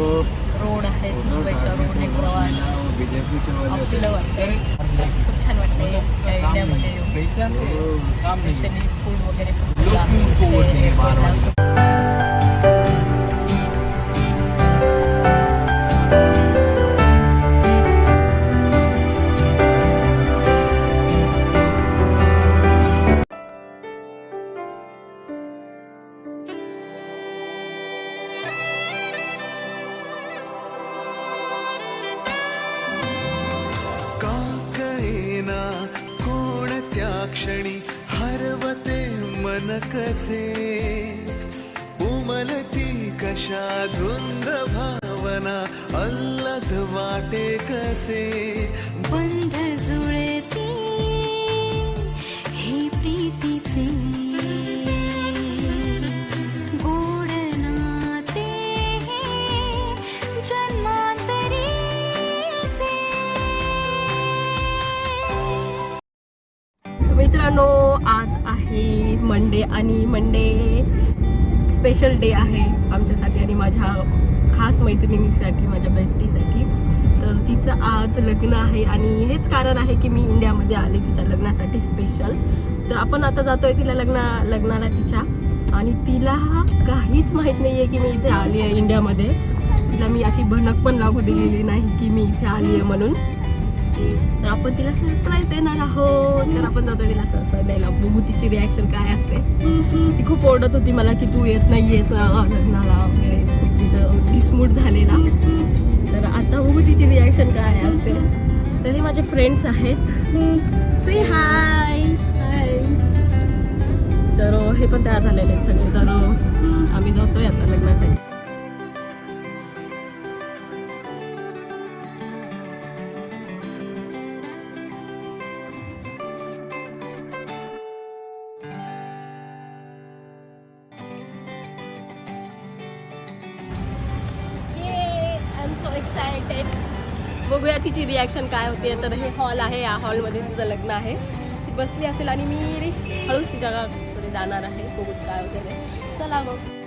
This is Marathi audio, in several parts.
रोड आहेत मुंबईच्या रोडने प्रवास. आपलं वाटतंय. खूप छान वाटतंय या इंडियामध्ये स्पेशली फूड वगैरे कळेना कोणत्या क्षणी हरवते मन कसे? उमलती कशा धुंद भावना अल्लग वाटे कसे? बंध मित्रांनो आज आहे मंडे आणि मंडे स्पेशल डे आहे आमच्यासाठी आणि माझ्या खास मैत्रिणीसाठी माझ्या बेस्टीसाठी तर तिचं आज लग्न आहे आणि हेच कारण आहे की मी इंडियामध्ये आले तिच्या लग्नासाठी स्पेशल तर आपण आता जातोय तिला लग्ना लग्नाला तिच्या. आणि तिला काहीच माहीत नाही आहे की मी इथे आली आहे इंडियामध्ये. तिला मी अशी भनक पण लागू दिलेली नाही की मी इथे आली आहे म्हणून. तर आपण तिला सरप्राईज देणार आहोत. तर आपण जातो तिला सरप्राईज द्यायला. बघू तिची रिॲक्शन काय असते. ती खूप ओरडत होती मला की तू येत नाही येत लग्नाला वगैरे खूप तिचं डिसमूट झालेला. तर आता बघू तिची रिॲक्शन काय असते. तर हे माझे फ्रेंड्स आहेत. से हाय हाय तर हे पण तयार झालेले आहेत सगळे. तर आम्ही जातोय आता लग्नासाठी. बघूया तिची रिॲक्शन काय होते. तर हे हॉल आहे. या हॉलमध्ये तिचं लग्न आहे. ती बसली असेल आणि मी हळूच तिच्या कडे जाणार आहे. बघू काय होते चला मग.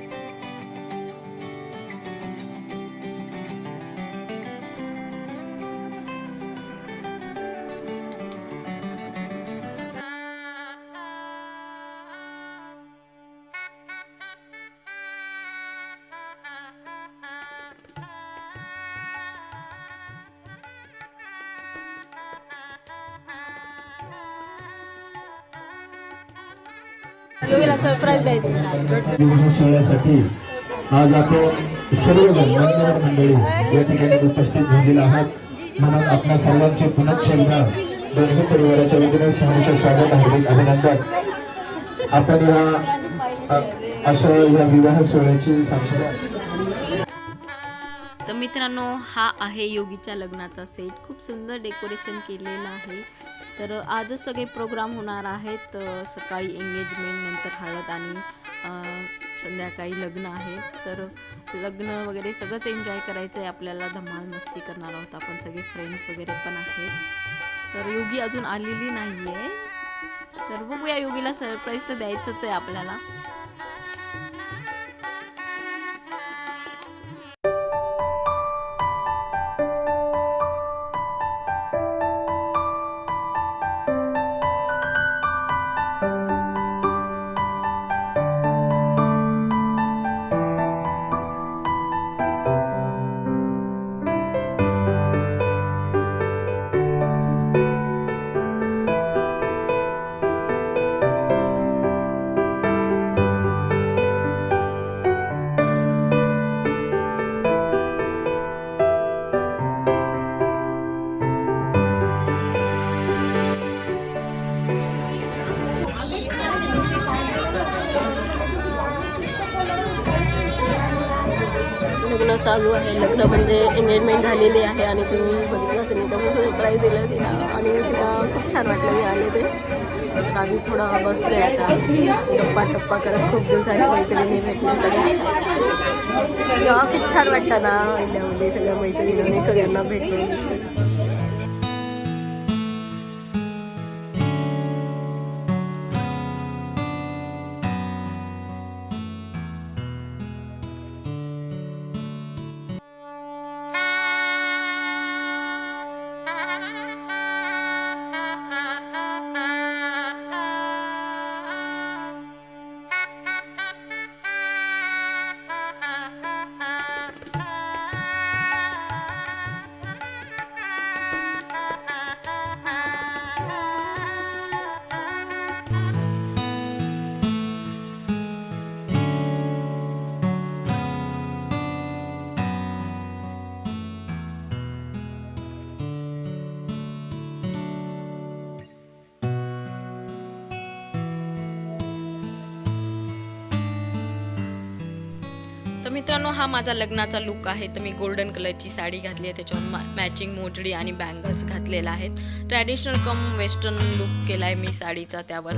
योगीला सरप्राईज द्यायचं. विवाह सोहळ्यासाठी आज आपण सर्वजण मान्यवर मंडळी या ठिकाणी उपस्थित झालेला आहात. म्हणून आपल्या सर्वांचे पुन्हा एकदा दोन्ही परिवाराच्या वतीने सहर्ष स्वागत हार्दिक अभिनंदन. आपण या अ- असं या विवाह सोहळ्याची साक्षीदार तर मित्रांनो हा आहे योगीच्या लग्नाचा सेट खूप सुंदर डेकोरेशन केलेलं आहे. तर आजच सगळे प्रोग्राम होणार आहेत. सकाळी एंगेजमेंट नंतर हळद आणि संध्याकाळी लग्न आहे. तर लग्न वगैरे सगळंच एन्जॉय करायचं आहे आपल्याला धमाल मस्ती करणार आहोत आपण सगळे फ्रेंड्स वगैरे पण आहेत. तर योगी अजून आलेली नाही आहे तर बघूया योगीला सरप्राईज तर द्यायचंच आहे आपल्याला. लग्न चालू आहे. लग्न म्हणजे एंगेजमेंट झालेली आहे आणि तुम्ही बघितलं असेल मी कसं सरप्राईज दिलं तिला आणि तिला खूप छान वाटलं मी आले ते. तर आम्ही थोडं बसले आता. गप्पा टप्पा करत खूप दिवसांनी मैत्रिणी भेटले सगळ्या. तेव्हा खूप छान वाटतं ना इंडियामध्ये सगळ्या मैत्रिणी सगळ्यांना भेटून. तर मित्रांनो हा माझा लग्नाचा लुक आहे. तर मी गोल्डन कलरची साडी घातली आहे. त्याच्यावर मा मॅचिंग मोजडी आणि बँगल्स घातलेल्या आहेत ट्रॅडिशनल कम वेस्टर्न लुक केला आहे मी साडीचा त्यावर.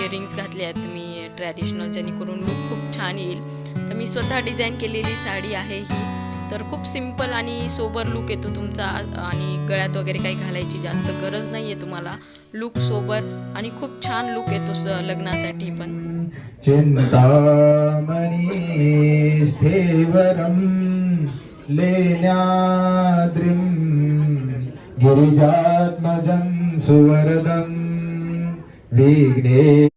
इयरिंग्स घातले आहेत मी. ट्रॅडिशनल जेणेकरून लुक खूप छान येईल. तर मी स्वतः डिझाईन केलेली साडी आहे ही. तर खूप सिंपल आणि सोबर लुक येतो तुमचा. आणि गळ्यात वगैरे काही घालायची जास्त गरज नाही आहे तुम्हाला. लुक सोबर आणि खूप छान लुक येतो स लग्नासाठी पण. चिन्तामणि स्थेवरं लेण्याद्रिं गिरिजात्मजं सुवरदं विघ्ने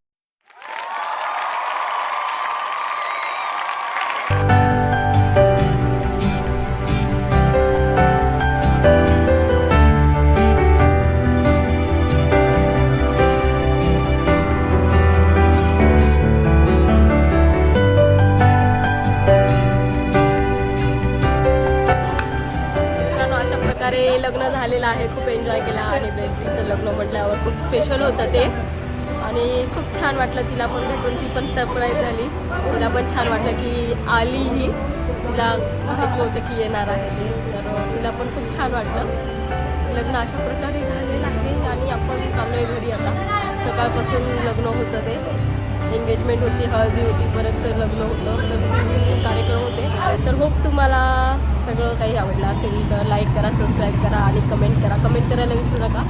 आहे खूप एन्जॉय केला आणि बेस्टीचं लग्न म्हटल्यावर खूप स्पेशल होतं ते. आणि खूप छान वाटलं तिला पण भेटून. ती पण सरप्राईज झाली. तिला पण छान वाटलं की आली ही. तिला माहिती होतं की येणार आहे ते. तर तिला पण खूप छान वाटलं. लग्न अशा प्रकारे झालेलं आहे आणि आपण चांगले घरी आता. सकाळपासून लग्न होतं ते. एंगेजमेंट होती हळदी होती परत लग्न होतं. तर कार्यक्रम होते. तर होप तुम्हाला सगळं काही आवडलं असेल तर लाईक करा सबस्क्राईब करा आणि कमेंट करा. कमेंट करायला विसरू नका.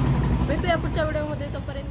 भेटूया पुढच्या व्हिडिओमध्ये तोपर्यंत